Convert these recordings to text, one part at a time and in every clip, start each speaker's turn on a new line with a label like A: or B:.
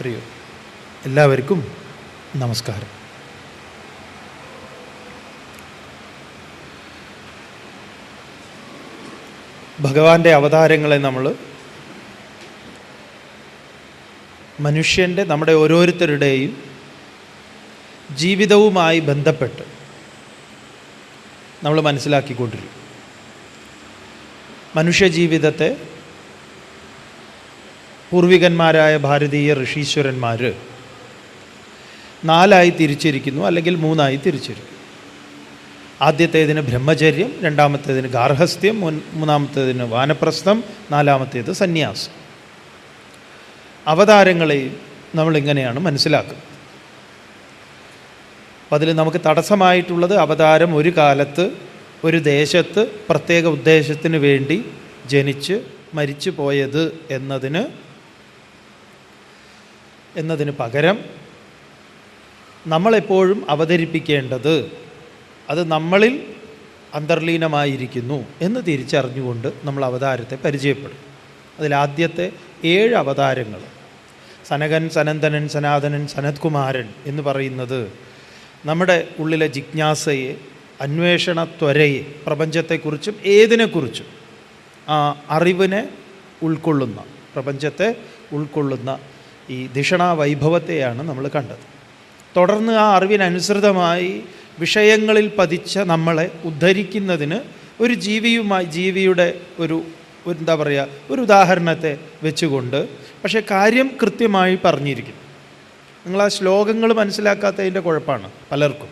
A: അറിയോ എല്ലാവർക്കും നമസ്കാരം. ഭഗവാന്റെ അവതാരങ്ങളെ നമ്മൾ മനുഷ്യന്റെ നമ്മുടെ ഓരോരുത്തരുടെയും ജീവിതവുമായി ബന്ധപ്പെട്ട് നമ്മൾ മനസ്സിലാക്കിക്കൊണ്ടിരിക്കും. മനുഷ്യ ജീവിതത്തെ പൂർവികന്മാരായ ഭാരതീയ ഋഷീശ്വരന്മാർ നാലായി തിരിച്ചിരിക്കുന്നു അല്ലെങ്കിൽ മൂന്നായി തിരിച്ചിരിക്കുന്നു. ആദ്യത്തേതിന് ബ്രഹ്മചര്യം രണ്ടാമത്തേതിന് ഗാർഹസ്ഥ്യം മൂന്നാമത്തേതിന് വാനപ്രസ്ഥം നാലാമത്തേത് സന്യാസം. അവതാരങ്ങളെയും നമ്മളിങ്ങനെയാണ് മനസ്സിലാക്കുന്നത്. അപ്പം അതിൽ നമുക്ക് തടസ്സമായിട്ടുള്ളത് അവതാരം ഒരു കാലത്ത് ഒരു ദേശത്ത് പ്രത്യേക ഉദ്ദേശത്തിന് വേണ്ടി ജനിച്ച് മരിച്ചു പോയത് എന്നതിന് എന്നതിന് പകരം നമ്മളെപ്പോഴും അവതരിപ്പിക്കേണ്ടത് അത് നമ്മളിൽ അന്തർലീനമായിരിക്കുന്നു എന്ന് തിരിച്ചറിഞ്ഞുകൊണ്ട് നമ്മൾ അവതാരത്തെ പരിചയപ്പെടും. അതിലാദ്യത്തെ ഏഴ് അവതാരങ്ങൾ. സനകൻ സനന്ദനൻ സനാതനൻ സനത്കുമാരൻ എന്ന് പറയുന്നത് നമ്മുടെ ഉള്ളിലെ ജിജ്ഞാസയെ അന്വേഷണ ത്വരയെ പ്രപഞ്ചത്തെക്കുറിച്ചും ഏതിനെക്കുറിച്ചും ആ അറിവിനെ ഉൾക്കൊള്ളുന്ന പ്രപഞ്ചത്തെ ഉൾക്കൊള്ളുന്ന ഈ ദിഷണാവൈഭവത്തെയാണ് നമ്മൾ കണ്ടത്. തുടർന്ന് ആ അറിവിനനുസൃതമായി വിഷയങ്ങളിൽ പതിച്ച നമ്മളെ ഉദ്ധരിക്കുന്നതിന് ഒരു ജീവിയുമായി ജീവിയുടെ ഒരു എന്താ പറയുക ഒരു ഉദാഹരണത്തെ വെച്ചുകൊണ്ട് പക്ഷേ കാര്യം കൃത്യമായി പറഞ്ഞിരിക്കുന്നു. നിങ്ങൾ ആ ശ്ലോകങ്ങൾ മനസ്സിലാക്കാത്തതിന്റെ കുഴപ്പമാണ് പലർക്കും.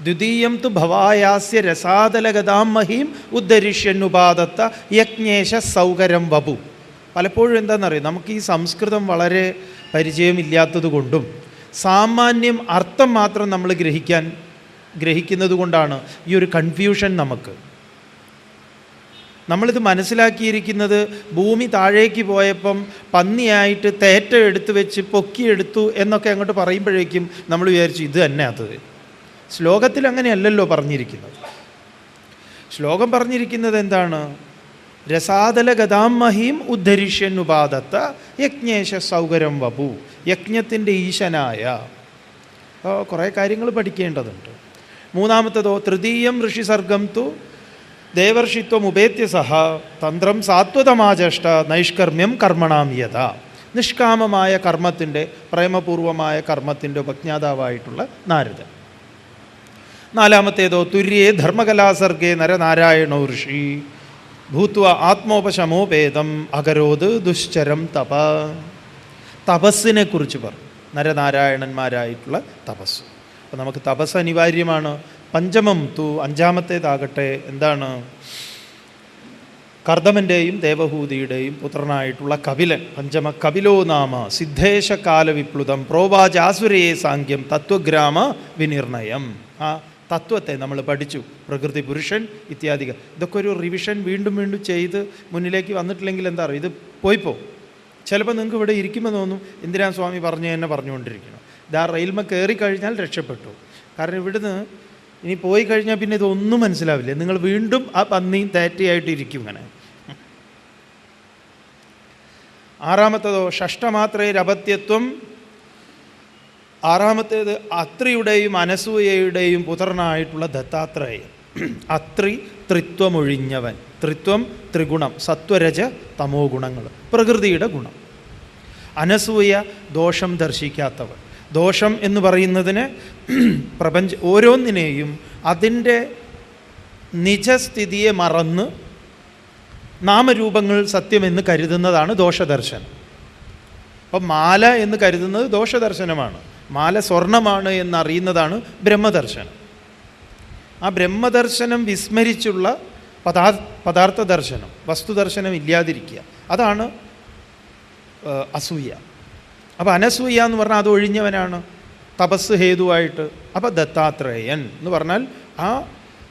A: ദ്വിതീയം തു ഭവായാസ്യ രസാതലഗതാം മഹീം ഉദ്ധരിഷ്യനുപാതത്ത യജ്ഞേശ സൗകരം വപു. പലപ്പോഴും എന്താണെന്നറിയാം? നമുക്ക് ഈ സംസ്കൃതം വളരെ പരിചയമില്ലാത്തത് കൊണ്ടും സാമാന്യം അർത്ഥം മാത്രം നമ്മൾ ഗ്രഹിക്കാൻ ഗ്രഹിക്കുന്നത് കൊണ്ടാണ് ഈ ഒരു കൺഫ്യൂഷൻ നമുക്ക്. നമ്മളിത് മനസ്സിലാക്കിയിരിക്കുന്നത് ഭൂമി താഴേക്ക് പോയപ്പം പന്നിയായിട്ട് തേറ്റ എടുത്തു വെച്ച് പൊക്കിയെടുത്തു എന്നൊക്കെ അങ്ങോട്ട് പറയുമ്പോഴേക്കും നമ്മൾ വിചാരിച്ചു ഇത് തന്നെ അത്. ശ്ലോകത്തിൽ അങ്ങനെയല്ലല്ലോ പറഞ്ഞിരിക്കുന്നത്. ശ്ലോകം പറഞ്ഞിരിക്കുന്നത് എന്താണ്? രസാതല ഗതാമഹീം ഉദ്ധരിഷ്യൻ ഉപാദത്ത യജ്ഞേശ സൗകര്യം വപു യജ്ഞത്തിന്റെ ഈശനായ. കുറേ കാര്യങ്ങൾ പഠിക്കേണ്ടതുണ്ട്. മൂന്നാമത്തതോ തൃതീയം ഋഷിസർഗം തു ദേവർഷിത്വം ഉപേത്യ സഹ തന്ത്രം സാത്വതമാചഷ്ട നൈഷ്കർമ്മ്യം കർമ്മണാം യഥ. നിഷ്കാമമായ കർമ്മത്തിന്റെ പ്രേമപൂർവമായ കർമ്മത്തിന്റെ ഉപജ്ഞാതാവായിട്ടുള്ള നാരദൻ. നാലാമത്തേതോ തുര്യേ ധർമ്മകലാസർഗേ നരനാരായണോ ഋഷി. ഭൂത്വ ആത്മോപശമോപേതം അകരോത് ദുശ്ചരം തപ തപസ്സിനെ കുറിച്ച് പറഞ്ഞു നരനാരായണന്മാരായിട്ടുള്ള തപസ്. അപ്പം നമുക്ക് തപസ് അനിവാര്യമാണ്? പഞ്ചമം തു അഞ്ചാമത്തേതാകട്ടെ. എന്താണ്? കർദമന്റെയും ദേവഹൂതിയുടെയും പുത്രനായിട്ടുള്ള കപിലൻ. പഞ്ചമ കപിലോ നാമ. സിദ്ധേശകാല വിപ്ലുതം പ്രോവാചാസുരയെ സാങ്ക്യം തത്വഗ്രാമ വിനിർണയം. ആ തത്വത്തെ നമ്മൾ പഠിച്ചു. പ്രകൃതി പുരുഷൻ ഇത്യാദികൾ. ഇതൊക്കെ ഒരു റിവിഷൻ വീണ്ടും വീണ്ടും ചെയ്ത് മുന്നിലേക്ക് വന്നിട്ടില്ലെങ്കിൽ എന്താ പറയുക ഇത് പോയിപ്പോ. ചിലപ്പോൾ നിങ്ങൾക്ക് ഇവിടെ ഇരിക്കുമ്പോൾ തോന്നും ഇന്ദിരാ സ്വാമി പറഞ്ഞു തന്നെ പറഞ്ഞുകൊണ്ടിരിക്കണം ഇത് ആ റെയിൽമ കയറി കഴിഞ്ഞാൽ രക്ഷപ്പെട്ടു. കാരണം ഇവിടുന്ന് ഇനി പോയി കഴിഞ്ഞാൽ പിന്നെ ഇതൊന്നും മനസ്സിലാവില്ല. നിങ്ങൾ വീണ്ടും ആ പന്നിയും തേറ്റയായിട്ട് ഇരിക്കും ഇങ്ങനെ. ആറാമത്തതോ ഷഷ്ടമാത്രേരപത്യത്വം ആറാമത്തേത് അത്രിയുടെയും അനസൂയയുടെയും പുത്രനായിട്ടുള്ള ദത്താത്രേയൻ. അത്രി ത്രിത്വമൊഴിഞ്ഞവൻ. ത്രിത്വം ത്രിഗുണം സത്വരജ തമോ ഗുണങ്ങൾ പ്രകൃതിയുടെ ഗുണം. അനസൂയ ദോഷം ദർശിക്കാത്തവൻ. ദോഷം എന്ന് പറയുന്നതിന് പ്രപഞ്ച ഓരോന്നിനെയും അതിന്റെ നിജസ്ഥിതിയെ മറന്ന് നാമരൂപങ്ങൾ സത്യമെന്ന് കരുതുന്നതാണ് ദോഷദർശനം. അപ്പം മാല എന്ന് കരുതുന്നത് ദോഷദർശനമാണ്. മാല സ്വർണമാണ് എന്നറിയുന്നതാണ് ബ്രഹ്മദർശനം. ആ ബ്രഹ്മദർശനം വിസ്മരിച്ചുള്ള പദാ പദാർത്ഥ ദർശനം വസ്തുദർശനം ഇല്ലാതിരിക്കുക. അതാണ് അസൂയ. അപ്പോൾ അനസൂയ എന്ന് പറഞ്ഞാൽ അത് ഒഴിഞ്ഞവനാണ്. തപസ് ഹേതുവായിട്ട്. അപ്പോൾ ദത്താത്രേയൻ എന്ന് പറഞ്ഞാൽ ആ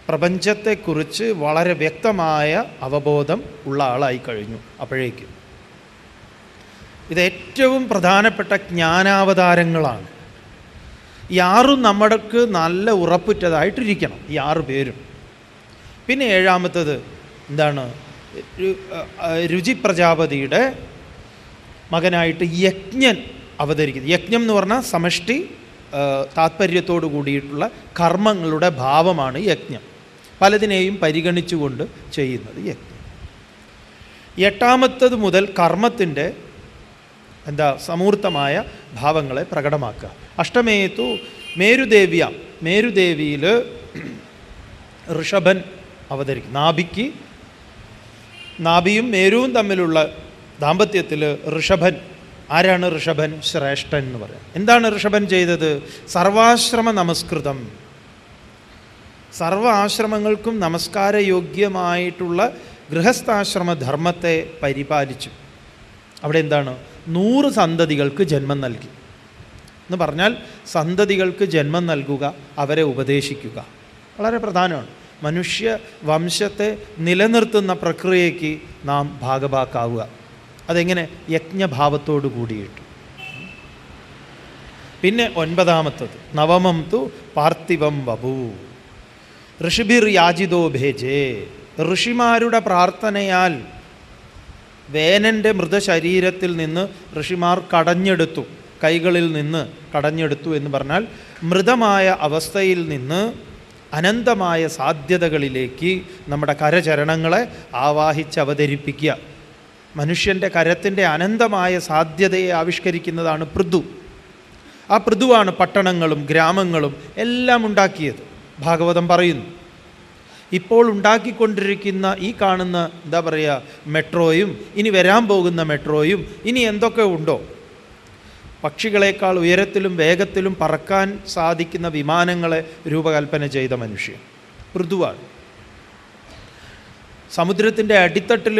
A: പ്രപഞ്ചത്തെക്കുറിച്ച് വളരെ വ്യക്തമായ അവബോധം ഉള്ള ആളായി കഴിഞ്ഞു അപ്പോഴേക്കും. ഇത് ഏറ്റവും പ്രധാനപ്പെട്ട ജ്ഞാനാവതാരങ്ങളാണ്. ഈ ആറും നമ്മൾക്ക് നല്ല ഉറപ്പുറ്റതായിട്ടിരിക്കണം ഈ ആറ് പേരും. പിന്നെ ഏഴാമത്തത് എന്താണ്? രുചി പ്രജാപതിയുടെ മകനായിട്ട് യജ്ഞൻ അവതരിക്കുന്നു. യജ്ഞം എന്ന് പറഞ്ഞാൽ സമഷ്ടി താത്പര്യത്തോടു കൂടിയിട്ടുള്ള കർമ്മങ്ങളുടെ ഭാവമാണ് യജ്ഞം. പലതിനെയും പരിഗണിച്ചുകൊണ്ട് ചെയ്യുന്നത് യജ്ഞം. എട്ടാമത്തത് മുതൽ കർമ്മത്തിന്റെ എന്താ സമൂർത്തമായ ഭാവങ്ങളെ പ്രകടമാക്കുക. അഷ്ടമേത്തു മേരുദേവ്യ. മേരുദേവിയിൽ ഋഷഭൻ അവതരിക്കും. നാഭിക്ക് നാഭിയും മേരുവും തമ്മിലുള്ള ദാമ്പത്യത്തിൽ ഋഷഭൻ ആരാണ് ഋഷഭൻ? ശ്രേഷ്ഠൻ എന്ന് പറയാം. എന്താണ് ഋഷഭൻ ചെയ്തത്? സർവാശ്രമ നമസ്കൃതം. സർവ ആശ്രമങ്ങൾക്കും നമസ്കാരയോഗ്യമായിട്ടുള്ള ഗൃഹസ്ഥാശ്രമ ധർമ്മത്തെ പരിപാലിച്ചു. അവിടെ എന്താണ്? നൂറ് സന്തതികൾക്ക് ജന്മം നൽകി. എന്ന് പറഞ്ഞാൽ സന്തതികൾക്ക് ജന്മം നൽകുക അവരെ ഉപദേശിക്കുക. വളരെ പ്രധാനമാണ്. മനുഷ്യ വംശത്തെ നിലനിർത്തുന്ന പ്രക്രിയയ്ക്ക് നാം ഭാഗഭാക്കാവുക. അതെങ്ങനെ? യജ്ഞഭാവത്തോടു കൂടിയിട്ട്. പിന്നെ ഒൻപതാമത്തത്. നവമം തു പാർത്ഥിവം വപു. ഋഷിബിർ യാചിതോ ഭേജേ. ഋഷിമാരുടെ പ്രാർത്ഥനയാൽ വേനന്റെ മൃതശരീരത്തിൽ നിന്ന് ഋഷിമാർ കടഞ്ഞെടുത്തു. കൈകളിൽ നിന്ന് കടഞ്ഞെടുത്തു എന്ന് പറഞ്ഞാൽ മൃതമായ അവസ്ഥയിൽ നിന്ന് അനന്തമായ സാധ്യതകളിലേക്ക് നമ്മുടെ കരചരണങ്ങളെ ആവാഹിച്ച് അവതരിപ്പിക്കുക. മനുഷ്യന്റെ കരത്തിന്റെ അനന്തമായ സാധ്യതയെ ആവിഷ്കരിക്കുന്നതാണ് പൃഥു. ആ പൃഥുവാണ് പട്ടണങ്ങളും ഗ്രാമങ്ങളും എല്ലാം ഉണ്ടാക്കിയത്. ഭാഗവതം പറയുന്നു ഇപ്പോൾ ഉണ്ടാക്കിക്കൊണ്ടിരിക്കുന്ന ഈ കാണുന്ന എന്താ പറയുക മെട്രോയും ഇനി വരാൻ പോകുന്ന മെട്രോയും ഇനി എന്തൊക്കെ ഉണ്ടോ? പക്ഷികളേക്കാൾ ഉയരത്തിലും വേഗത്തിലും പറക്കാൻ സാധിക്കുന്ന വിമാനങ്ങളെ രൂപകൽപ്പന ചെയ്ത മനുഷ്യൻ മൃദുവാണ് സമുദ്രത്തിന്റെ അടിത്തട്ടിൽ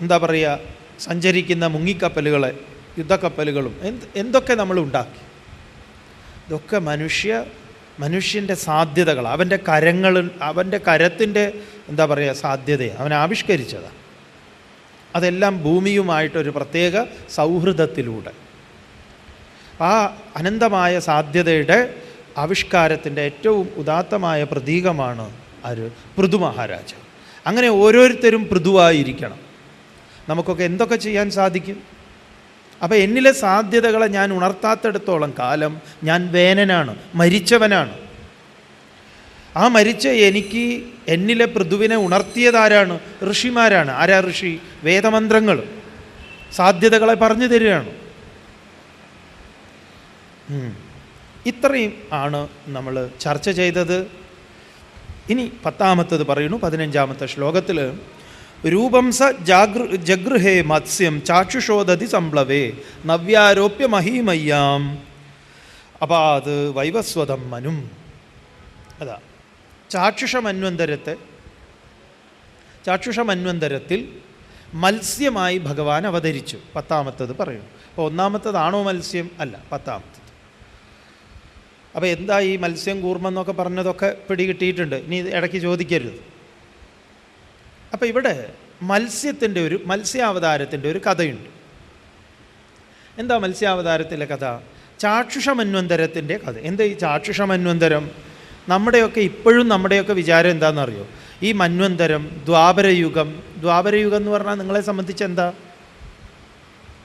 A: എന്താ പറയുക സഞ്ചരിക്കുന്ന മുങ്ങിക്കപ്പലുകളെ യുദ്ധക്കപ്പലുകളും എന്ത് എന്തൊക്കെ നമ്മൾ ഉണ്ടാക്കി? ഇതൊക്കെ മനുഷ്യ മനുഷ്യന്റെ സാധ്യതകൾ അവന്റെ കരങ്ങൾ അവന്റെ കരത്തിന്റെ എന്താ പറയുക സാധ്യതയെ അവൻ ആവിഷ്കരിച്ചതാണ് അതെല്ലാം ഭൂമിയുമായിട്ടൊരു പ്രത്യേക സൗഹൃദത്തിലൂടെ. ആ അനന്തമായ സാധ്യതയുടെ ആവിഷ്കാരത്തിന്റെ ഏറ്റവും ഉദാത്തമായ പ്രതീകമാണ് ഒരു പൃഥു മഹാരാജ അങ്ങനെ ഓരോരുത്തരും പൃഥുവായിരിക്കണം. നമുക്കൊക്കെ എന്തൊക്കെ ചെയ്യാൻ സാധിക്കും? അപ്പോൾ എന്നിലെ സാധ്യതകളെ ഞാൻ ഉണർത്താത്തിടത്തോളം കാലം ഞാൻ വേനനാണ് മരിച്ചവനാണ്. ആ മരിച്ച എനിക്ക് എന്നിലെ പൃഥുവിനെ ഉണർത്തിയതാരാണ്? ഋഷിമാരാണ്. ആരാ ഋഷി? വേദമന്ത്രങ്ങൾ. സാധ്യതകളെ പറഞ്ഞു തരികയാണ്. ഇത്രയും ആണ് നമ്മൾ ചർച്ച ചെയ്തത്. ഇനി പത്താമത്തത് പറയുന്നു പതിനഞ്ചാമത്തെ ശ്ലോകത്തിൽ രൂപം സ ജാഗൃ ജഗൃഹേ മത്സ്യം ചാക്ഷുഷോദതി സംപ്ലവേ നവ്യാരോപ്യ മഹീമയ്യാം. അപാത് വൈവസ്വതം മനും. അതാ. ചാക്ഷുഷമന്വന്തരത്തെ ചാക്ഷുഷമന്വന്തരത്തിൽ മത്സ്യമായി ഭഗവാൻ അവതരിച്ചു. പത്താമത്തത് പറയുന്നു. അപ്പോൾ ഒന്നാമത്തതാണോ മത്സ്യം? അല്ല പത്താമത്തത്. അപ്പോൾ എന്താ ഈ മത്സ്യം കൂർമ്മം പറഞ്ഞതൊക്കെ പിടികിട്ടിയിട്ടുണ്ട്. ഇനി ഇടയ്ക്ക് ചോദിക്കരുത്. അപ്പോൾ ഇവിടെ മത്സ്യത്തിന്റെ ഒരു മത്സ്യാവതാരത്തിന്റെ ഒരു കഥയുണ്ട്. എന്താ മത്സ്യാവതാരത്തിലെ കഥ? ചാക്ഷുഷമന്വന്തരത്തിന്റെ കഥ. എന്താ ഈ ചാക്ഷുഷമന്വന്തരം? നമ്മുടെയൊക്കെ ഇപ്പോഴും നമ്മുടെയൊക്കെ വിചാരം എന്താണെന്നറിയോ? ഈ മന്വന്തരം ദ്വാപരയുഗം ദ്വാപരയുഗം എന്ന് പറഞ്ഞാൽ നിങ്ങളെ സംബന്ധിച്ച് എന്താ?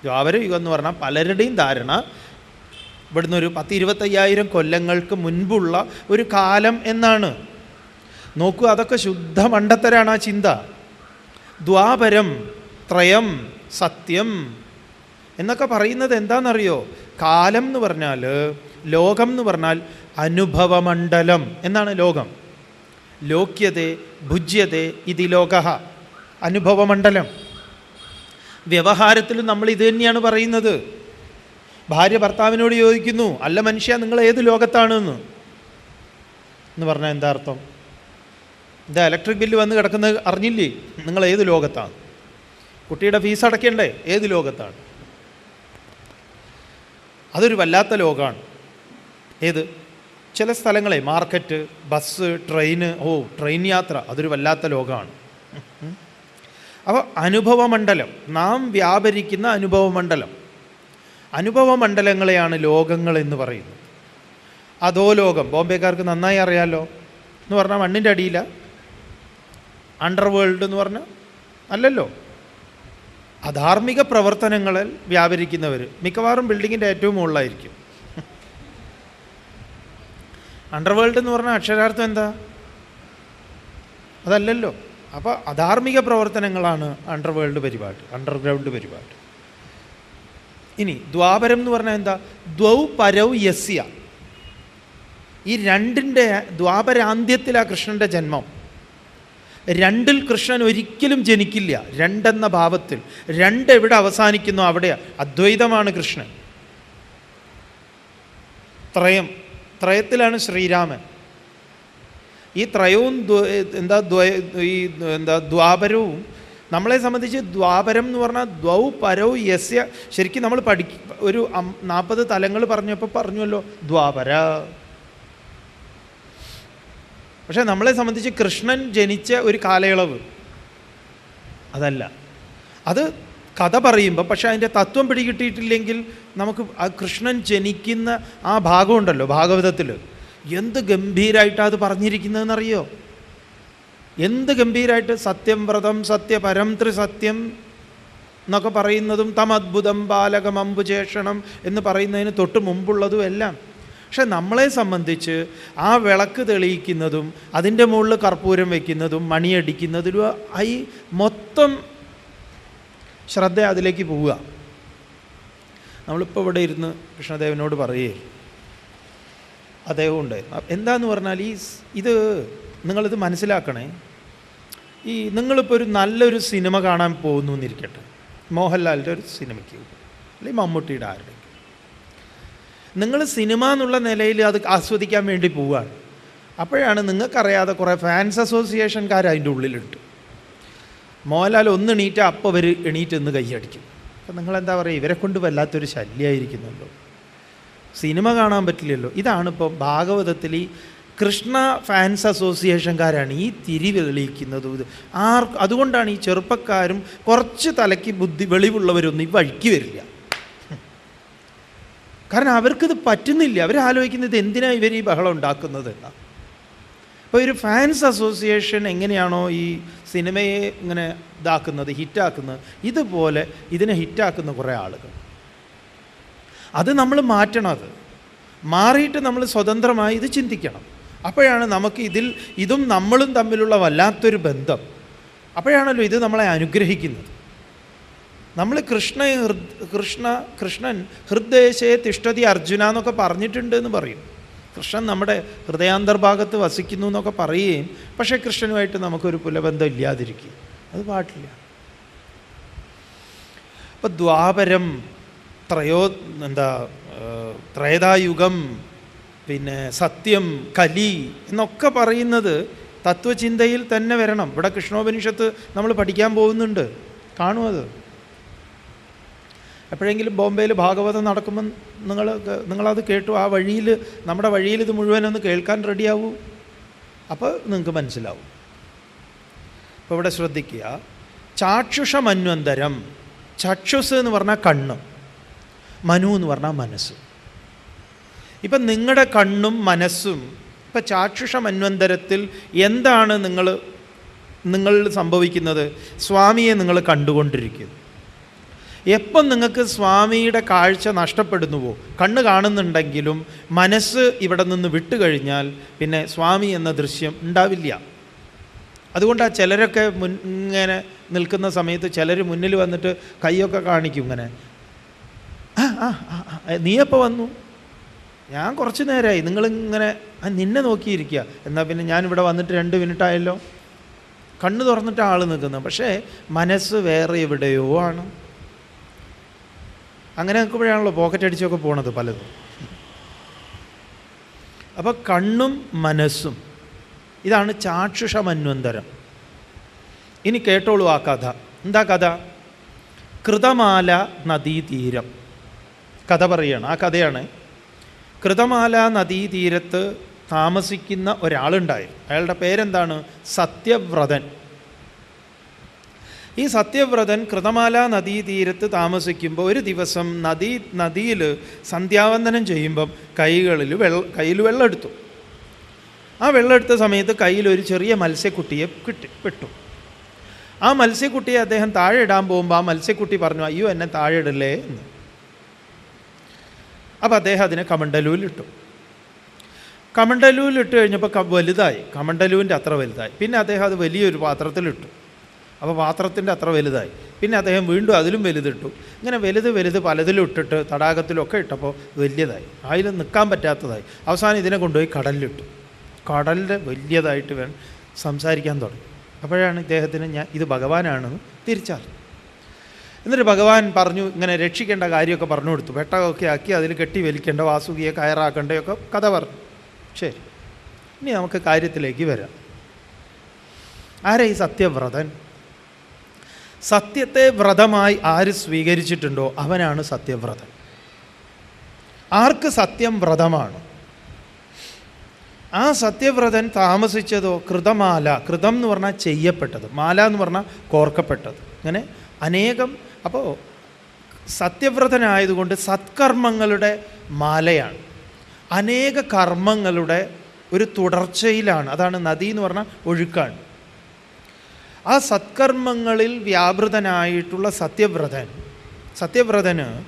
A: ദ്വാപരയുഗം എന്ന് പറഞ്ഞാൽ പലരുടെയും ധാരണ. ഇവിടുന്ന് ഒരു പത്ത് ഇരുപത്തയ്യായിരം കൊല്ലങ്ങൾക്ക് മുൻപുള്ള ഒരു കാലം എന്നാണ്. നോക്കൂ അതൊക്കെ ശുദ്ധ മണ്ടത്തരാണ് ആ ചിന്ത. ദ്വാപരം ത്രയം സത്യം എന്നൊക്കെ പറയുന്നത് എന്താണെന്നറിയോ? കാലം എന്ന് പറഞ്ഞാൽ ലോകം എന്ന് പറഞ്ഞാൽ അനുഭവമണ്ഡലം എന്നാണ് ലോകം. ലോക്യതേ ഭുജ്യതേ ഇതി ലോക അനുഭവമണ്ഡലം. വ്യവഹാരത്തിലും നമ്മൾ ഇത് തന്നെയാണ് പറയുന്നത്. ഭാര്യ ഭർത്താവിനോട് ചോദിക്കുന്നു അല്ല മനുഷ്യ നിങ്ങൾ ഏത് ലോകത്താണെന്ന്? എന്ന് പറഞ്ഞാൽ എന്താ അർത്ഥം? എന്താ ഇലക്ട്രിക് ബില്ല് വന്ന് കിടക്കുന്നത് അറിഞ്ഞില്ലേ? നിങ്ങൾ ഏത് ലോകത്താണ്? കുട്ടിയുടെ ഫീസ് അടയ്ക്കണ്ടേ? ഏത് ലോകത്താണ്? അതൊരു വല്ലാത്ത ലോകമാണ് ഏത്? ചില സ്ഥലങ്ങളെ മാർക്കറ്റ് ബസ് ട്രെയിന് ഓ ട്രെയിൻ യാത്ര അതൊരു വല്ലാത്ത ലോകമാണ് അപ്പോൾ അനുഭവമണ്ഡലം നാം വ്യാപരിക്കുന്ന അനുഭവമണ്ഡലം. അനുഭവമണ്ഡലങ്ങളെയാണ് ലോകങ്ങൾ എന്ന് പറയുന്നത്. അതോ ലോകം ബോംബെക്കാർക്ക് നന്നായി അറിയാമല്ലോ എന്ന് പറഞ്ഞാൽ മണ്ണിന്റെ അടിയില. അണ്ടർ വേൾഡ് എന്ന് പറഞ്ഞാൽ അല്ലല്ലോ. അധാർമിക പ്രവർത്തനങ്ങളിൽ വ്യാപരിക്കുന്നവർ മിക്കവാറും ബിൽഡിങ്ങിന്റെ ഏറ്റവും മുകളിലായിരിക്കും. അണ്ടർവേൾഡ് എന്ന് പറഞ്ഞാൽ അക്ഷരാർത്ഥം എന്താ? അതല്ലല്ലോ. അപ്പോൾ അധാർമിക പ്രവർത്തനങ്ങളാണ് അണ്ടർവേൾഡ് പരിപാടി അണ്ടർഗ്രൗണ്ട് പരിപാടി. ഇനി ദ്വാപരം എന്ന് പറഞ്ഞാൽ എന്താ? ദ്വൗ പരൗ യസ്യ. ഈ രണ്ടിന്റെ ദ്വാപരാന്ത്യത്തിലാണ് കൃഷ്ണന്റെ ജന്മം. രണ്ടിൽ കൃഷ്ണൻ ഒരിക്കലും ജനിക്കില്ല. രണ്ടെന്ന ഭാവത്തിൽ. രണ്ട് എവിടെ അവസാനിക്കുന്നു അവിടെ അദ്വൈതമാണ് കൃഷ്ണൻ. ത്രയം. ത്രയത്തിലാണ് ശ്രീരാമൻ. ഈ ത്രയവും എന്താ ദ്വയ ഈ എന്താ ദ്വാപരവും നമ്മളെ സംബന്ധിച്ച് ദ്വാപരം എന്ന് പറഞ്ഞാൽ ദ്വൗ പരൗ യസ്യ. ശരിക്കും നമ്മൾ പഠി ഒരു നാൽപ്പത് തലങ്ങൾ പറഞ്ഞപ്പോൾ പറഞ്ഞുവല്ലോ ദ്വാപര. പക്ഷേ നമ്മളെ സംബന്ധിച്ച് കൃഷ്ണൻ ജനിച്ച ഒരു കാലയളവ്. അതല്ല. അത് കഥ പറയുമ്പോൾ പക്ഷെ അതിന്റെ തത്വം പിടികിട്ടിയിട്ടില്ലെങ്കിൽ നമുക്ക് ആ കൃഷ്ണൻ ജനിക്കുന്ന ആ ഭാഗമുണ്ടല്ലോ ഭാഗവതത്തിൽ. എന്ത് ഗംഭീരമായിട്ടാണ് അത് പറഞ്ഞിരിക്കുന്നതെന്നറിയോ? എന്ത് ഗംഭീരമായിട്ട് സത്യം വ്രതം സത്യപരം ത്രിസത്യം എന്നൊക്കെ പറയുന്നതും തമദ്ഭുതം ബാലകം അമ്പുചേഷണം എന്ന് പറയുന്നതിന് തൊട്ട് മുമ്പുള്ളതും എല്ലാം. പക്ഷെ നമ്മളെ സംബന്ധിച്ച് ആ വിളക്ക് തെളിയിക്കുന്നതും അതിന്റെ മുകളിൽ കർപ്പൂരം വയ്ക്കുന്നതും മണിയടിക്കുന്നതിലും ഐ മൊത്തം ശ്രദ്ധ അതിലേക്ക് പോവുക. നമ്മളിപ്പോൾ ഇവിടെ ഇരുന്ന് കൃഷ്ണദേവനോട് പറയേ അദ്ദേഹം ഉണ്ട്. എന്താന്ന് പറഞ്ഞാൽ ഈ ഇത് നിങ്ങളിത് മനസ്സിലാക്കണേ. ഈ നിങ്ങളിപ്പോൾ ഒരു നല്ലൊരു സിനിമ കാണാൻ പോകുന്നു എന്നിരിക്കട്ടെ. മോഹൻലാലിന്റെ ഒരു സിനിമയ്ക്ക്. അല്ലെങ്കിൽ മമ്മൂട്ടിയുടെ ആരുടെ നിങ്ങൾ സിനിമ എന്നുള്ള നിലയിൽ അത് ആസ്വദിക്കാൻ വേണ്ടി പോവുകയാണ്. അപ്പോഴാണ് നിങ്ങൾക്കറിയാതെ കുറേ ഫാൻസ് അസോസിയേഷൻകാർ അതിന്റെ ഉള്ളിലുണ്ട് മോഹൻലാൽ ഒന്ന് എണീറ്റ് അപ്പോൾ അവർ എണീറ്റ് നിന്ന് കൈയടിക്കും അപ്പം നിങ്ങളെന്താ പറയുക? ഇവരെ കൊണ്ട് വല്ലാത്തൊരു ശല്യമായിരിക്കുന്നുണ്ടോ സിനിമ കാണാൻ പറ്റില്ലല്ലോ. ഇതാണിപ്പോൾ ഭാഗവതത്തിൽ ഈ കൃഷ്ണ ഫാൻസ് അസോസിയേഷൻകാരാണ് ഈ തിരി തെളിയിക്കുന്നതും ആർ അതുകൊണ്ടാണ് ഈ ചെറുപ്പക്കാരും കുറച്ച് തലയ്ക്ക് ബുദ്ധി വെളിവുള്ളവരൊന്നും ഈ വഴിക്ക് വരില്ല. കാരണം അവർക്കിത് പറ്റുന്നില്ല. അവർ ആലോചിക്കുന്നത് എന്തിനാണ് ഇവർ ഈ ബഹളം ഉണ്ടാക്കുന്നത് എന്നാണ് അപ്പോൾ ഒരു ഫാൻസ് അസോസിയേഷൻ എങ്ങനെയാണോ ഈ സിനിമയെ ഇങ്ങനെ ഇതാക്കുന്നത് ഹിറ്റാക്കുന്നത് ഇതുപോലെ ഇതിനെ ഹിറ്റാക്കുന്ന കുറേ ആളുകൾ. അത് നമ്മൾ മാറ്റണം അത്. മാറിയിട്ട് നമ്മൾ സ്വതന്ത്രമായി ഇത് ചിന്തിക്കണം. അപ്പോഴാണ് നമുക്ക് ഇതിൽ ഇതും നമ്മളും തമ്മിലുള്ള വല്ലാത്തൊരു ബന്ധം. അപ്പോഴാണല്ലോ ഇത് നമ്മളെ അനുഗ്രഹിക്കുന്നത്. നമ്മൾ കൃഷ്ണ കൃഷ്ണ കൃഷ്ണൻ ഹൃദയശയെ തിഷ്ടതി അർജുന എന്നൊക്കെ പറഞ്ഞിട്ടുണ്ട് എന്ന് പറയും. കൃഷ്ണൻ നമ്മുടെ ഹൃദയാന്തർഭാഗത്ത് വസിക്കുന്നു എന്നൊക്കെ പറയുകയും പക്ഷേ കൃഷ്ണനുമായിട്ട് നമുക്കൊരു പുലബന്ധം ഇല്ലാതിരിക്കും അത് പാടില്ല. അപ്പോൾ ദ്വാപരം ത്രയോ എന്താ ത്രേതായുഗം പിന്നെ സത്യം കലി എന്നൊക്കെ പറയുന്നത് തത്വചിന്തയിൽ തന്നെ വരണം. ഇവിടെ കൃഷ്ണോപനിഷത്ത് നമ്മൾ പഠിക്കാൻ പോകുന്നുണ്ട്. കാണും അത്. എപ്പോഴെങ്കിലും ബോംബെയിൽ ഭാഗവതം നടക്കുമ്പം നിങ്ങൾ നിങ്ങളത് കേട്ടു ആ വഴിയിൽ നമ്മുടെ വഴിയിൽ ഇത് മുഴുവനൊന്ന് കേൾക്കാൻ റെഡിയാവൂ. അപ്പോൾ നിങ്ങൾക്ക് മനസ്സിലാവും. അപ്പോൾ ഇവിടെ ശ്രദ്ധിക്കുക. ചാക്ഷുഷമന്വന്തരം ചക്ഷുസ് എന്ന് പറഞ്ഞാൽ കണ്ണ് മനു എന്ന് പറഞ്ഞാൽ മനസ്സ്. ഇപ്പം നിങ്ങളുടെ കണ്ണും മനസ്സും ഇപ്പം ചാക്ഷുഷമന്വന്തരത്തിൽ എന്താണ് നിങ്ങൾ നിങ്ങൾ സംഭവിക്കുന്നത്? സ്വാമിയെ നിങ്ങൾ കണ്ടുകൊണ്ടിരിക്കുന്നു. എപ്പം നിങ്ങൾക്ക് സ്വാമിയുടെ കാഴ്ച നഷ്ടപ്പെടുന്നുവോ? കണ്ണ് കാണുന്നുണ്ടെങ്കിലും മനസ്സ് ഇവിടെ നിന്ന് വിട്ടുകഴിഞ്ഞാൽ പിന്നെ സ്വാമി എന്ന ദൃശ്യം ഉണ്ടാവില്ല. അതുകൊണ്ടാണ് ചിലരൊക്കെ മുൻ ഇങ്ങനെ നിൽക്കുന്ന സമയത്ത് ചിലർ മുന്നിൽ വന്നിട്ട് കൈയൊക്കെ കാണിക്കും ഇങ്ങനെ. ആ ആ നീ എപ്പോൾ വന്നു? ഞാൻ കുറച്ച് നേരമായി നിങ്ങളിങ്ങനെ നിന്നെ നോക്കിയിരിക്കുക. എന്നാൽ പിന്നെ ഞാനിവിടെ വന്നിട്ട് രണ്ട് മിനിറ്റ് ആയല്ലോ? കണ്ണ് തുറന്നിട്ട് ആൾ നിൽക്കുന്നത് പക്ഷേ മനസ്സ് വേറെ എവിടെയോ ആണ്. അങ്ങനെ നിൽക്കുമ്പോഴാണല്ലോ പോക്കറ്റ് അടിച്ചൊക്കെ പോണത് പലതും. അപ്പോൾ കണ്ണും മനസ്സും ഇതാണ് ചാക്ഷുഷമന്വന്തരം ഇനി കേട്ടോളൂ ആ കഥ. എന്താ കഥ? കൃതമാല നദീതീരം കഥ പറയാണ് ആ കഥയാണ്. കൃതമാല നദീതീരത്ത് താമസിക്കുന്ന ഒരാളുണ്ടായിരുന്നു. അയാളുടെ പേരെന്താണ്? സത്യവ്രതൻ. ഈ സത്യവ്രതൻ കൃതമാല നദീതീരത്ത് താമസിക്കുമ്പോൾ ഒരു ദിവസം നദി നദിയിൽ സന്ധ്യാവന്ദനം ചെയ്യുമ്പം കൈകളിൽ വെള്ള കയ്യിൽ വെള്ളം എടുത്തു ആ വെള്ളം എടുത്ത സമയത്ത് കയ്യിൽ ഒരു ചെറിയ മത്സ്യക്കുട്ടിയെ കിട്ടി പെട്ടു. ആ മത്സ്യക്കുട്ടിയെ അദ്ദേഹം താഴെ ഇടാൻ പോകുമ്പോൾ ആ മത്സ്യക്കുട്ടി പറഞ്ഞു അയ്യോ എന്നെ താഴെ ഇടല്ലേ എന്ന്. അപ്പോൾ അദ്ദേഹം അതിനെ കമണ്ടലൂലിട്ടു കമണ്ടലൂലിട്ട് കഴിഞ്ഞപ്പോൾ വലുതായി. കമണ്ടലൂവിന്റെ അത്ര വലുതായി. പിന്നെ അദ്ദേഹം അത് വലിയൊരു പാത്രത്തിലിട്ടു. അപ്പോൾ പാത്രത്തിന്റെ അത്ര വലുതായി. പിന്നെ അദ്ദേഹം വീണ്ടും അതിലും വലുതിട്ടു. ഇങ്ങനെ വലുത് വലുത് പലതിലും ഇട്ടിട്ട് തടാകത്തിലൊക്കെ ഇട്ടപ്പോൾ വലിയതായി. അതിൽ നിൽക്കാൻ പറ്റാത്തതായി. അവസാനം ഇതിനെ കൊണ്ടുപോയി കടലിലിട്ടു. കടലിന്റെ വലിയതായിട്ട് വേണം സംസാരിക്കാൻ തുടങ്ങി. അപ്പോഴാണ് ഇദ്ദേഹത്തിന് ഞാൻ ഇത് ഭഗവാനാണെന്ന് തിരിച്ചറിഞ്ഞു എന്നിട്ട് ഭഗവാൻ പറഞ്ഞു ഇങ്ങനെ രക്ഷിക്കേണ്ട കാര്യമൊക്കെ പറഞ്ഞു കൊടുത്തു. വെട്ടമൊക്കെ ആക്കി അതിൽ കെട്ടി വലിക്കേണ്ട വാസുകിയെ കയറാക്കേണ്ടതൊക്കെ കഥ പറഞ്ഞു. ശരി. ഇനി നമുക്ക് കാര്യത്തിലേക്ക് വരാം. ആരാ ഈ സത്യവ്രതൻ? സത്യത്തെ വ്രതമായി ആര് സ്വീകരിച്ചിട്ടുണ്ടോ അവനാണ് സത്യവ്രതൻ. ആർക്ക് സത്യം വ്രതമാണ്? ആ സത്യവ്രതൻ താമസിച്ചതോ കൃതമാല കൃതം എന്ന് പറഞ്ഞാൽ ചെയ്യപ്പെട്ടത് മാല എന്ന് പറഞ്ഞാൽ കോർക്കപ്പെട്ടത്. അങ്ങനെ അനേകം അപ്പോൾ സത്യവ്രതനായതുകൊണ്ട് സത്കർമ്മങ്ങളുടെ മാലയാണ്. അനേക കർമ്മങ്ങളുടെ ഒരു തുടർച്ചയിലാണ്. അതാണ് നദി എന്ന് പറഞ്ഞാൽ ഒഴുക്കാണ്. ആ സത്കർമ്മങ്ങളിൽ വ്യാപൃതനായിട്ടുള്ള സത്യവ്രതൻ. സത്യവ്രതന്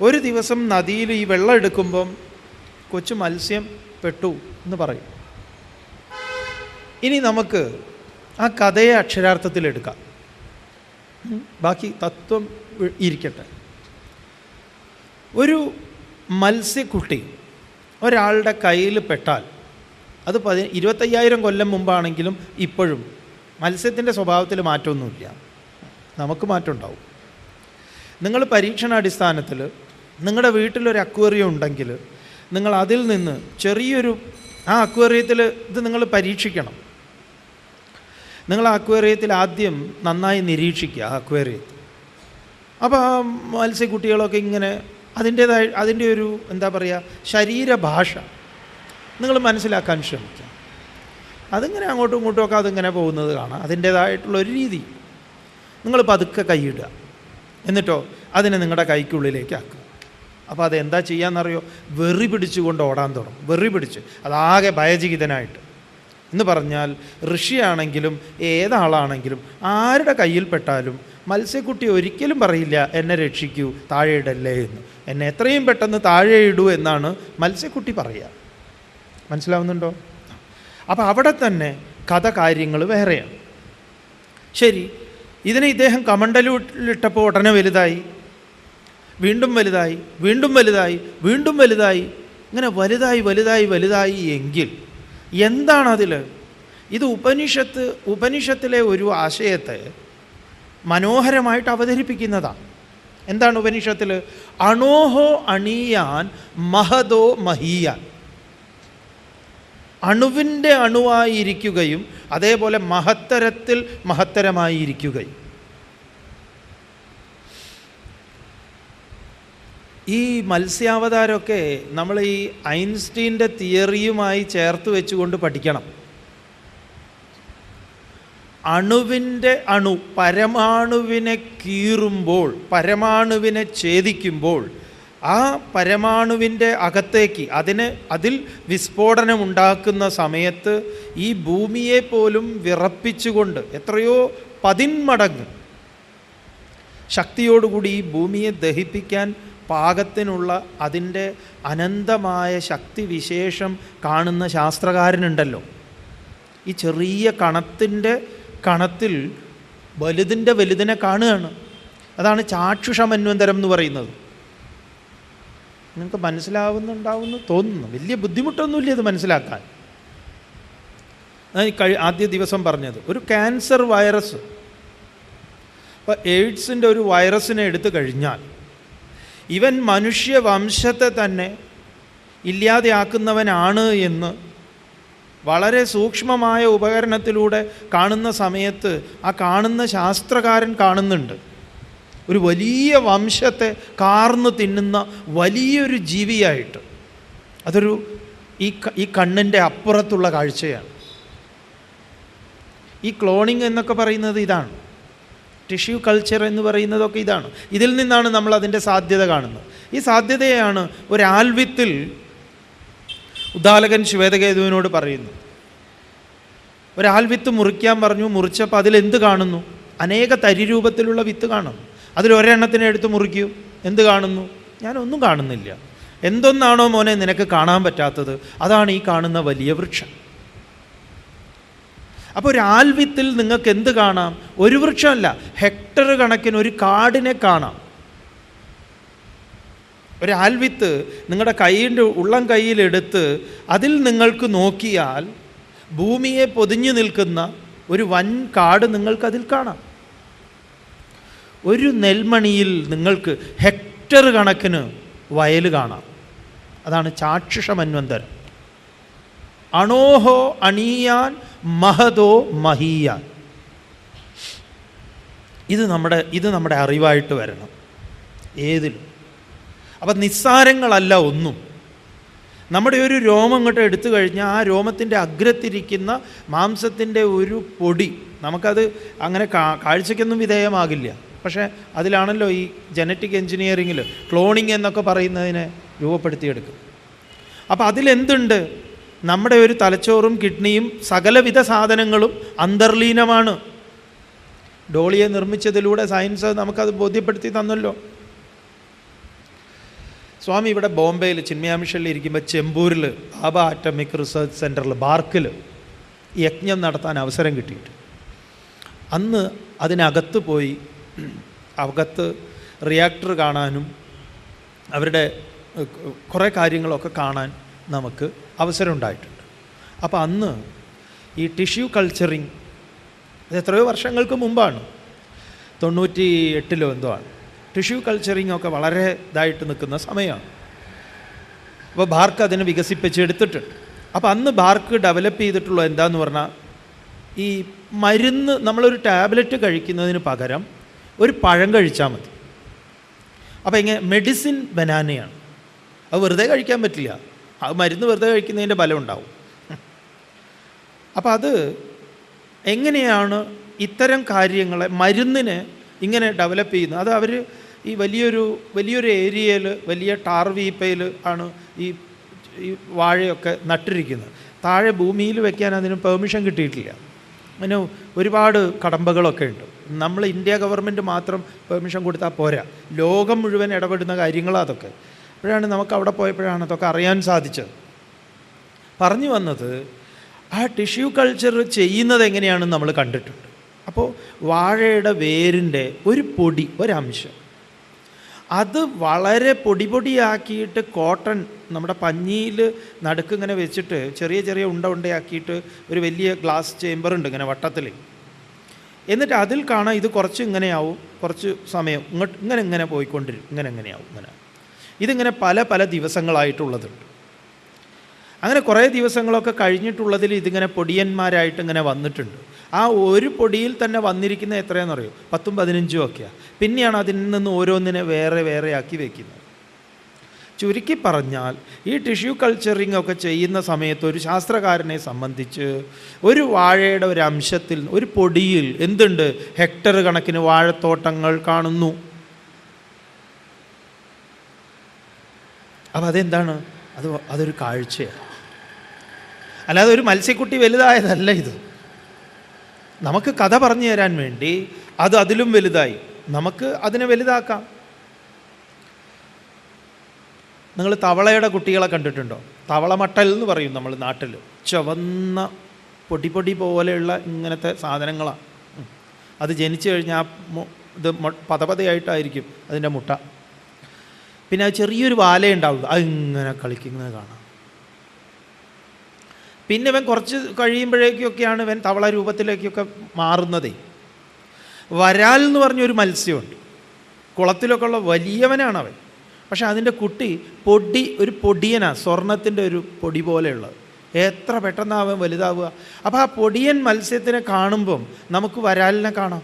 A: ഒരു ദിവസം നദിയിൽ ഈ വെള്ളം എടുക്കുമ്പം കൊച്ചു മത്സ്യം പെട്ടു എന്ന് പറയും. ഇനി നമുക്ക് ആ കഥയെ അക്ഷരാർത്ഥത്തിൽ എടുക്കാം. ബാക്കി തത്വം ഇരിക്കട്ടെ. ഒരു മത്സ്യക്കുട്ടി ഒരാളുടെ കയ്യിൽ പെട്ടാൽ അത് പതി ഇരുപത്തയ്യായിരം കൊല്ലം മുമ്പാണെങ്കിലും ഇപ്പോഴും മത്സ്യത്തിന്റെ സ്വഭാവത്തിൽ മാറ്റമൊന്നുമില്ല. നമുക്ക് മാറ്റം ഉണ്ടാവും. നിങ്ങൾ പരീക്ഷണാടിസ്ഥാനത്തിൽ നിങ്ങളുടെ വീട്ടിലൊരു അക്വേറിയം ഉണ്ടെങ്കിൽ നിങ്ങൾ അതിൽ നിന്ന് ചെറിയൊരു ആ അക്വേറിയത്തിൽ ഇത് നിങ്ങൾ പരീക്ഷിക്കണം. നിങ്ങൾ ആ അക്വേറിയത്തിൽ ആദ്യം നന്നായി നിരീക്ഷിക്കുക ആ അക്വേറിയത്തിൽ. അപ്പോൾ ആ മത്സ്യക്കുട്ടികളൊക്കെ ഇങ്ങനെ അതിന്റേതായ അതിന്റെ ഒരു എന്താ പറയുക ശരീരഭാഷ നിങ്ങൾ മനസ്സിലാക്കാൻ ശ്രമിക്കുക. അതിങ്ങനെ അങ്ങോട്ടും ഇങ്ങോട്ടും ഒക്കെ അതിങ്ങനെ പോകുന്നത് കാണാം. അതിന്റേതായിട്ടുള്ള ഒരു രീതി. നിങ്ങൾ പതുക്കെ കൈയിടുക എന്നിട്ടോ അതിനെ നിങ്ങളുടെ കൈക്കുള്ളിലേക്ക് ആക്കുക. അപ്പോൾ അതെന്താ ചെയ്യാന്നറിയോ? വെറി പിടിച്ചുകൊണ്ട് ഓടാൻ തുടങ്ങും. വെറി പിടിച്ച്. അതാകെ ഭയചികിതനായിട്ട്. എന്ന് പറഞ്ഞാൽ ഋഷിയാണെങ്കിലും ഏതാളാണെങ്കിലും ആരുടെ കയ്യിൽ പെട്ടാലും മത്സ്യക്കുട്ടി ഒരിക്കലും പറയില്ല എന്നെ രക്ഷിക്കൂ താഴെ ഇടല്ലേ എന്ന്. എന്നെ എത്രയും പെട്ടെന്ന് താഴെ ഇടൂ എന്നാണ് മത്സ്യക്കുട്ടി പറയുക. മനസ്സിലാവുന്നുണ്ടോ? അപ്പോൾ അവിടെ തന്നെ കഥ കാര്യങ്ങൾ വേറെയാണ്. ശരി ഇതിനെ ഇദ്ദേഹം കമണ്ടലിട്ടപ്പോൾ ഉടനെ വലുതായി വീണ്ടും വലുതായി വീണ്ടും വലുതായി വീണ്ടും വലുതായി ഇങ്ങനെ വലുതായി വലുതായി വലുതായി എങ്കിൽ എന്താണ് അതിൽ ഇത് ഉപനിഷത്ത് ഉപനിഷത്തിലെ ഒരു ആശയത്തെ മനോഹരമായിട്ട് അവതരിപ്പിക്കുന്നതാണ്. എന്താണ് ഉപനിഷത്തിൽ? അണോഹോ അണിയാൻ മഹതോ മഹീയാൻ. അണുവിന്റെ അണുവായിരിക്കുകയും അതേപോലെ മഹത്തരത്തിൽ മഹത്തരമായിരിക്കുകയും. ഈ മത്സ്യാവതാരമൊക്കെ നമ്മൾ ഈ ഐൻസ്റ്റീന്റെ തിയറിയുമായി ചേർത്ത് വെച്ചുകൊണ്ട് പഠിക്കണം. അണുവിന്റെ അണു പരമാണുവിനെ കീറുമ്പോൾ പരമാണുവിനെ ഛേദിക്കുമ്പോൾ ആ പരമാണുവിന്റെ അകത്തേക്ക് അതിന് അതിൽ വിസ്ഫോടനം ഉണ്ടാക്കുന്ന സമയത്ത് ഈ ഭൂമിയെ പോലും വിറപ്പിച്ചുകൊണ്ട് എത്രയോ പതിന്മടങ്ങ് ശക്തിയോടുകൂടി ഈ ഭൂമിയെ ദഹിപ്പിക്കാൻ പാകത്തിനുള്ള അതിന്റെ അനന്തമായ ശക്തി വിശേഷം കാണുന്ന ശാസ്ത്രകാരനുണ്ടല്ലോ. ഈ ചെറിയ കണത്തിന്റെ കണത്തിൽ വലുതിന്റെ വലുതിനെ കാണുകയാണ്. അതാണ് ചാക്ഷുഷമന്വന്തരം എന്ന് പറയുന്നത്. നിങ്ങൾക്ക് മനസ്സിലാവുന്നുണ്ടാവുന്ന തോന്നുന്നു. വലിയ ബുദ്ധിമുട്ടൊന്നുമില്ല ഇത് മനസ്സിലാക്കാൻ. ഞാൻ കഴി ആദ്യ ദിവസം പറഞ്ഞത്. ഒരു ക്യാൻസർ വൈറസ്. അപ്പോൾ എയ്ഡ്സിന്റെ ഒരു വൈറസിനെ എടുത്തു കഴിഞ്ഞാൽ ഇവൻ മനുഷ്യ വംശത്തെ തന്നെ ഇല്ലാതെയാക്കുന്നവനാണ് എന്ന് വളരെ സൂക്ഷ്മമായ ഉപകരണത്തിലൂടെ കാണുന്ന സമയത്ത് ആ കാണുന്ന ശാസ്ത്രകാരൻ കാണുന്നുണ്ട്. ഒരു വലിയ വംശത്തെ കാർന്നു തിന്നുന്ന വലിയൊരു ജീവിയായിട്ട്. അതൊരു ഈ ഈ കണ്ണിന്റെ അപ്പുറത്തുള്ള കാഴ്ചയാണ്. ഈ ക്ലോണിങ് എന്നൊക്കെ പറയുന്നത് ഇതാണ്. ടിഷ്യൂ കൾച്ചർ എന്ന് പറയുന്നതൊക്കെ ഇതാണ്. ഇതിൽ നിന്നാണ് നമ്മൾ അതിന്റെ സാധ്യത കാണുന്നത്. ഈ സാധ്യതയാണ് ഒരാൽവിത്തിൽ ഉദാലകൻ ശ്വേതകേതുവിനോട് പറയുന്നു. ഒരാൽവിത്ത് മുറിക്കാൻ പറഞ്ഞു മുറിച്ചപ്പോൾ അതിലെന്ത് കാണുന്നു? അനേക തരി രൂപത്തിലുള്ള വിത്ത് കാണും അതിലൊരെണ്ണത്തിനെ എടുത്ത് മുറിക്കൂ. എന്ത് കാണുന്നു? ഞാനൊന്നും കാണുന്നില്ല. എന്തൊന്നാണോ മോനെ നിനക്ക് കാണാൻ പറ്റാത്തത്? അതാണ് ഈ കാണുന്ന വലിയ വൃക്ഷം. അപ്പോൾ ഒരു ആൽവിത്തിൽ നിങ്ങൾക്ക് എന്ത് കാണാം? ഒരു വൃക്ഷമല്ല ഹെക്ടർ കണക്കിന് ഒരു കാടിനെ കാണാം. ഒരു ആൽവിത്ത് നിങ്ങളുടെ കൈയിന്റെ ഉള്ളം കയ്യിലെടുത്ത് അതിൽ നിങ്ങൾക്ക് നോക്കിയാൽ ഭൂമിയെ പൊതിഞ്ഞു നിൽക്കുന്ന ഒരു വൻ കാട് നിങ്ങൾക്കതിൽ കാണാം. ഒരു നെൽമണിയിൽ നിങ്ങൾക്ക് ഹെക്ടർ കണക്കിന് വയൽ കാണാം. അതാണ് ചാക്ഷുഷമന്വന്തരം അണോഹോ അണീയാൻ മഹതോ മഹീയാൻ. ഇത് നമ്മുടെ ഇത് നമ്മുടെ അറിവായിട്ട് വരണം. ഏതിലും. അപ്പം നിസ്സാരങ്ങളല്ല ഒന്നും. നമ്മുടെ ഒരു രോമം ഇങ്ങോട്ട് എടുത്തു കഴിഞ്ഞാൽ ആ രോമത്തിന്റെ അഗ്രത്തിരിക്കുന്ന മാംസത്തിന്റെ ഒരു പൊടി നമുക്കത് അങ്ങനെ കാഴ്ചയ്ക്കൊന്നും വിധേയമാകില്ല. പക്ഷേ അതിലാണല്ലോ ഈ ജനറ്റിക് എൻജിനീയറിങ്ങിൽ ക്ലോണിങ് എന്നൊക്കെ പറയുന്നതിനെ രൂപപ്പെടുത്തിയെടുക്കും. അപ്പോൾ അതിലെന്തുണ്ട്? നമ്മുടെ ഒരു തലച്ചോറും കിഡ്നിയും സകലവിധ സാധനങ്ങളും അന്തർലീനമാണ്. ഡോളിയെ നിർമ്മിച്ചതിലൂടെ സയൻസ് നമുക്കത് ബോധ്യപ്പെടുത്തി തന്നല്ലോ. സ്വാമി ഇവിടെ ബോംബെയിൽ ചിന്മയാമിഷലിൽ ഇരിക്കുമ്പോൾ ചെമ്പൂരിൽ ബാബ ആറ്റമിക് റിസർച്ച് സെന്ററിൽ ബാർക്കിൽ യജ്ഞം നടത്താൻ അവസരം കിട്ടിയിട്ട്. അന്ന് അതിനകത്ത് പോയി അകത്ത് റിയാക്ടർ കാണാനും അവരുടെ കുറേ കാര്യങ്ങളൊക്കെ കാണാൻ നമുക്ക് അവസരം ഉണ്ടായിട്ടുണ്ട് അപ്പോൾ അന്ന് ഈ ടിഷ്യൂ കൾച്ചറിങ് ഇത് എത്രയോ വർഷങ്ങൾക്ക് മുമ്പാണ്. തൊണ്ണൂറ്റി എട്ടിലോ എന്തോ ആണ്. ടിഷ്യൂ കൾച്ചറിങ് ഒക്കെ വളരെ ഇതായിട്ട് നിൽക്കുന്ന സമയമാണ്. അപ്പോൾ ബാർക്ക് അതിനെ വികസിപ്പിച്ചെടുത്തിട്ടുണ്ട് അപ്പോൾ അന്ന് ബാർക്ക് ഡെവലപ്പ് ചെയ്തിട്ടുള്ള എന്താന്ന് പറഞ്ഞാൽ ഈ മരുന്ന് നമ്മളൊരു ടാബ്ലറ്റ് കഴിക്കുന്നതിന് പകരം ഒരു പഴം കഴിച്ചാൽ മതി. അപ്പോൾ ഇങ്ങനെ മെഡിസിൻ ബനാനയാണ്. അത് വെറുതെ കഴിക്കാൻ പറ്റില്ല. അത് മരുന്ന് വെറുതെ കഴിക്കുന്നതിന്റെ ബലം ഉണ്ടാവും അപ്പോൾ അത് എങ്ങനെയാണ് ഇത്തരം കാര്യങ്ങളെ മരുന്നിനെ ഇങ്ങനെ ഡെവലപ്പ് ചെയ്യുന്നത്? അത് അവർ ഈ വലിയൊരു വലിയൊരു ഏരിയയിൽ വലിയ ടാർ വീപ്പയിൽ ആണ് ഈ ഈ വാഴയൊക്കെ നട്ടിരിക്കുന്നത്. താഴെ ഭൂമിയിൽ വെക്കാൻ അതിന് പെർമിഷൻ കിട്ടിയിട്ടില്ല. അതിന് ഒരുപാട് കടമ്പകളൊക്കെ ഉണ്ട്. നമ്മൾ ഇന്ത്യ ഗവൺമെന്റ് മാത്രം പെർമിഷൻ കൊടുത്താൽ പോരാ. ലോകം മുഴുവൻ ഇടപെടുന്ന കാര്യങ്ങളാണ് അതൊക്കെ. അപ്പോഴാണ് നമുക്ക് അവിടെ പോയപ്പോഴാണ് അതൊക്കെ അറിയാൻ സാധിച്ചത്. പറഞ്ഞു വന്നത് ആ ടിഷ്യൂ കൾച്ചർ ചെയ്യുന്നത് എങ്ങനെയാണെന്ന് നമ്മൾ കണ്ടിട്ടുണ്ട്. അപ്പോൾ വാഴയുടെ വേരിന്റെ ഒരു പൊടി ഒരംശം. അത് വളരെ പൊടി പൊടിയാക്കിയിട്ട് കോട്ടൺ നമ്മുടെ പഞ്ഞിയിൽ നടുക്കിങ്ങനെ വെച്ചിട്ട് ചെറിയ ചെറിയ ഉണ്ട ഉണ്ടയാക്കിയിട്ട് ഒരു വലിയ ഗ്ലാസ് ചേമ്പറുണ്ട് ഇങ്ങനെ വട്ടത്തിൽ എന്നിട്ട് അതിൽ കാണാം ഇത് കുറച്ച് ഇങ്ങനെയാവും കുറച്ച് സമയം. ഇങ്ങോട്ട് ഇങ്ങനെ ഇങ്ങനെ പോയിക്കൊണ്ടിരും ഇങ്ങനെ ഇങ്ങനെയാവും ഇങ്ങനെ. ഇതിങ്ങനെ പല പല ദിവസങ്ങളായിട്ടുള്ളതുണ്ട് അങ്ങനെ കുറേ ദിവസങ്ങളൊക്കെ കഴിഞ്ഞിട്ടുള്ളതിൽ ഇതിങ്ങനെ പൊടിയന്മാരായിട്ട് ഇങ്ങനെ വന്നിട്ടുണ്ട്. ആ ഒരു പൊടിയിൽ തന്നെ വന്നിരിക്കുന്ന എത്രയാണെന്ന് അറിയോ പത്തും പതിനഞ്ചും ഒക്കെയാണ് പിന്നെയാണ് അതിൽ നിന്ന് ഓരോന്നിനെ വേറെ വേറെ ആക്കി വെക്കുന്നത്. ചുരുക്കി പറഞ്ഞാൽ ഈ ടിഷ്യൂ കൾച്ചറിങ് ഒക്കെ ചെയ്യുന്ന സമയത്ത് ഒരു ശാസ്ത്രകാരനെ സംബന്ധിച്ച് ഒരു വാഴയുടെ ഒരു അംശത്തിൽ ഒരു പൊടിയിൽ എന്തുണ്ട്? ഹെക്ടർ കണക്കിന് വാഴത്തോട്ടങ്ങൾ കാണുന്നു. അപ്പം അതെന്താണ്? അത് അതൊരു കാഴ്ചയാണ് അല്ലാതെ ഒരു മത്സ്യക്കുട്ടി വലുതായതല്ല ഇത്. നമുക്ക് കഥ പറഞ്ഞു തരാൻ വേണ്ടി അത് അതിലും വലുതായി. നമുക്ക് അതിനെ വലുതാക്കാം. നിങ്ങൾ തവളയുടെ കുട്ടികളെ കണ്ടിട്ടുണ്ടോ? തവളമട്ടൽ എന്ന് പറയും നമ്മൾ നാട്ടിൽ. ചുവന്ന പൊടി പൊടി പോലെയുള്ള ഇങ്ങനത്തെ സാധനങ്ങളാണ് അത് ജനിച്ചു കഴിഞ്ഞാൽ ഇത് പതപതയായിട്ടായിരിക്കും അതിന്റെ മുട്ട. പിന്നെ അത് ചെറിയൊരു വാലയുണ്ടാവുള്ളൂ അത് ഇങ്ങനെ കളിക്കുന്നത് കാണാം. പിന്നെ ഇവൻ കുറച്ച് കഴിയുമ്പോഴേക്കൊക്കെയാണ് ഇവൻ തവള രൂപത്തിലേക്കൊക്കെ മാറുന്നതേ. വരാൽ എന്ന് പറഞ്ഞൊരു മത്സ്യമുണ്ട്. കുളത്തിലൊക്കെ ഉള്ള വലിയവനാണ് അവൻ പക്ഷെ അതിന്റെ കുട്ടി പൊടി ഒരു പൊടിയനാ സ്വർണത്തിന്റെ ഒരു പൊടി പോലെയുള്ളത്. എത്ര പെട്ടെന്നാണ് അവൻ വലുതാവുക. അപ്പോൾ ആ പൊടിയൻ മത്സ്യത്തിനെ കാണുമ്പം നമുക്ക് വരാലിനെ കാണാം.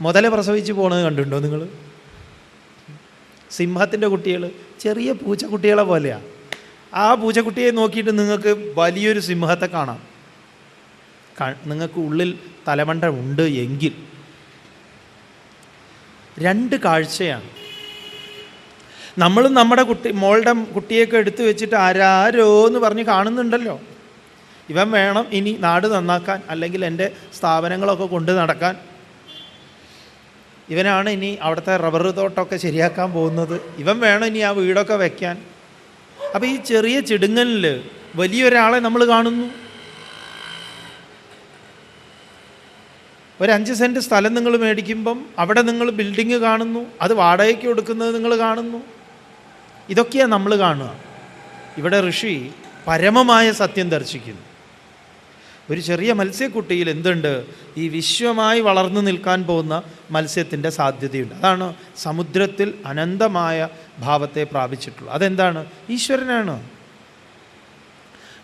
A: മുതല പ്രസവിച്ച് പോണത് കണ്ടുണ്ടോ നിങ്ങൾ? സിംഹത്തിന്റെ കുട്ടികൾ ചെറിയ പൂച്ചക്കുട്ടികളെ പോലെയാണ് ആ പൂച്ചക്കുട്ടിയെ നോക്കിയിട്ട് നിങ്ങൾക്ക് വലിയൊരു സിംഹത്തെ കാണാം. നിങ്ങൾക്ക് ഉള്ളിൽ തലമണ്ട ഉണ്ട് എങ്കിൽ രണ്ട് കാഴ്ചയാണ്. നമ്മളും നമ്മുടെ കുട്ടി മോളുടെ കുട്ടിയൊക്കെ എടുത്തു വെച്ചിട്ട് ആരാരോ എന്ന് പറഞ്ഞ് കാണുന്നുണ്ടല്ലോ. ഇവൻ വേണം ഇനി നാട് നന്നാക്കാൻ അല്ലെങ്കിൽ എന്റെ സ്ഥാപനങ്ങളൊക്കെ കൊണ്ട് നടക്കാൻ. ഇവനാണ് ഇനി അവിടുത്തെ റബ്ബർ തോട്ടമൊക്കെ ശരിയാക്കാൻ പോകുന്നത്. ഇവൻ വേണം ഇനി ആ വീടൊക്കെ വയ്ക്കാൻ അപ്പോൾ ഈ ചെറിയ ചിടുങ്ങലിൽ വലിയൊരാളെ നമ്മൾ കാണുന്നു. ഒരു സെന്റ് സ്ഥലം നിങ്ങൾ മേടിക്കുമ്പം അവിടെ നിങ്ങൾ ബിൽഡിങ് കാണുന്നു അത് വാടകയ്ക്ക് കൊടുക്കുന്നത് നിങ്ങൾ കാണുന്നു. ഇതൊക്കെയാണ് നമ്മൾ കാണുക. ഇവിടെ ഋഷി പരമമായ സത്യം ദർശിക്കുന്നു. ഒരു ചെറിയ മത്സ്യക്കുട്ടിയിൽ എന്തുണ്ട്? ഈ വിശ്വമായി വളർന്നു നിൽക്കാൻ പോകുന്ന മത്സ്യത്തിന്റെ സാധ്യതയുണ്ട്. അതാണ് സമുദ്രത്തിൽ അനന്തമായ ഭാവത്തെ പ്രാപിച്ചിട്ടുള്ളത്. അതെന്താണ്? ഈശ്വരനാണ്.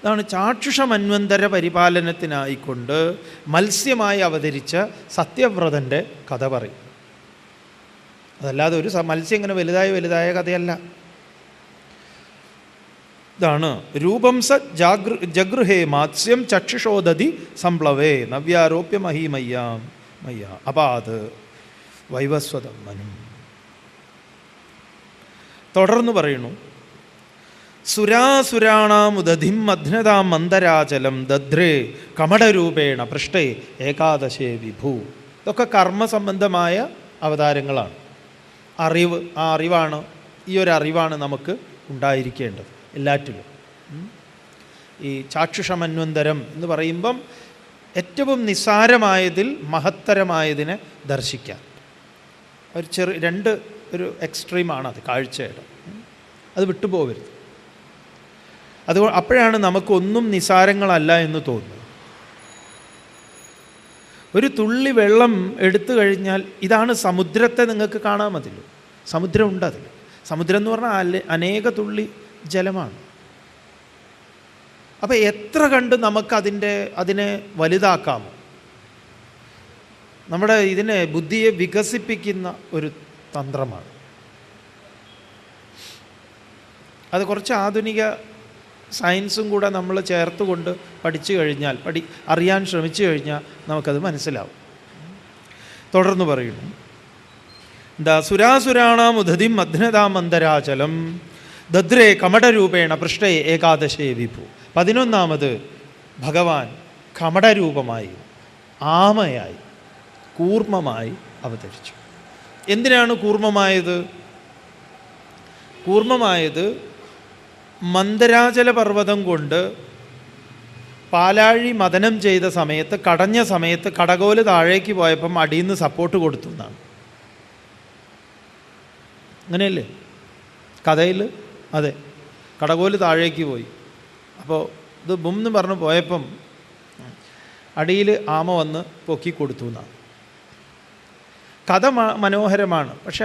A: അതാണ് ചാക്ഷുഷമന്വന്തര പരിപാലനത്തിനായിക്കൊണ്ട് മത്സ്യമായി അവതരിച്ച സത്യവ്രതന്റെ കഥ പറയും. അതല്ലാതെ ഒരു മത്സ്യം ഇങ്ങനെ വലുതായ വലുതായ കഥയല്ല. ഇതാണ് രൂപം സ ജാഗൃ ജഗൃഹേ മാത്സ്യം ചക്ഷുഷോദതി സംപ്ലവേ നവ്യാരോപ്യ മഹീമയ്യാം മയ്യ അപാത് വൈവസ്വതം തുടർന്ന് പറയുന്നു സുരാസുരാണാമുദധിം മധ്നതാം മന്ദരാചലം ദധ്രേ കമടരൂപേണ പൃഷ്ഠേ ഏകാദശേ വിഭൂ. ഇതൊക്കെ കർമ്മസംബന്ധമായ അവതാരങ്ങളാണ്. അറിവ് ആ അറിവാണ് ഈ ഒരു അറിവാണ് നമുക്ക് ഉണ്ടായിരിക്കേണ്ടത് എല്ലാറ്റിലും. ഈ ചാക്ഷുഷമന്വന്തരം എന്ന് പറയുമ്പം ഏറ്റവും നിസ്സാരമായതിൽ മഹത്തരമായതിനെ ദർശിക്കാൻ. ഒരു ചെറു രണ്ട് ഒരു എക്സ്ട്രീമാണ് അത് കാഴ്ചയുടെ അത് വിട്ടുപോകരുത്. അത് അപ്പോഴാണ് നമുക്കൊന്നും നിസാരങ്ങളല്ല എന്ന് തോന്നുന്നത്. ഒരു തുള്ളി വെള്ളം എടുത്തു കഴിഞ്ഞാൽ ഇതാണ് സമുദ്രത്തെ നിങ്ങൾക്ക് കാണാൻ മതില്ലോ സമുദ്രമുണ്ട് അതിൽ. സമുദ്രം എന്ന് പറഞ്ഞാൽ അനേക തുള്ളി ജലമാണ്. അപ്പോൾ എത്ര കണ്ട് നമുക്കതിന്റെ അതിനെ വലുതാക്കാമോ നമ്മുടെ ഇതിനെ ബുദ്ധിയെ വികസിപ്പിക്കുന്ന ഒരു തന്ത്രമാണ്. അത് കുറച്ച് ആധുനിക സയൻസും കൂടെ നമ്മൾ ചേർത്തുകൊണ്ട് പഠിച്ചു കഴിഞ്ഞാൽ പഠി അറിയാൻ ശ്രമിച്ചു കഴിഞ്ഞാൽ നമുക്കത് മനസ്സിലാവും. തുടർന്ന് പറയുന്നു. എന്താ സുരാസുരാണാം ഉദതിം മധ്നതാമന്തരാചലം ദദ്രേ കമടരൂപേണ പൃഷ്ഠേ ഏകാദശേ വിഭു. പതിനൊന്നാമത് ഭഗവാൻ കമടരൂപമായി ആമയായി കൂർമ്മമായി അവതരിച്ചു. എന്തിനാണ് കൂർമ്മമായത്? കൂർമ്മമായത് മന്ദരാചല പർവതം കൊണ്ട് പാലാഴി മദനം ചെയ്ത സമയത്ത് കടഞ്ഞ സമയത്ത് കടകോൽ താഴേക്ക് പോയപ്പം അടിയിൽ നിന്ന് സപ്പോർട്ട് കൊടുത്തു എന്നാണ് അങ്ങനെയല്ലേ? കഥയിൽ അതെ. കടകോൽ താഴേക്ക് പോയി. അപ്പോൾ ഇത് ബും എന്ന് പറഞ്ഞ് പോയപ്പം അടിയിൽ ആമ വന്ന് പൊക്കി കൊടുത്തു എന്നാണ് കഥ മനോഹരമാണ്. പക്ഷെ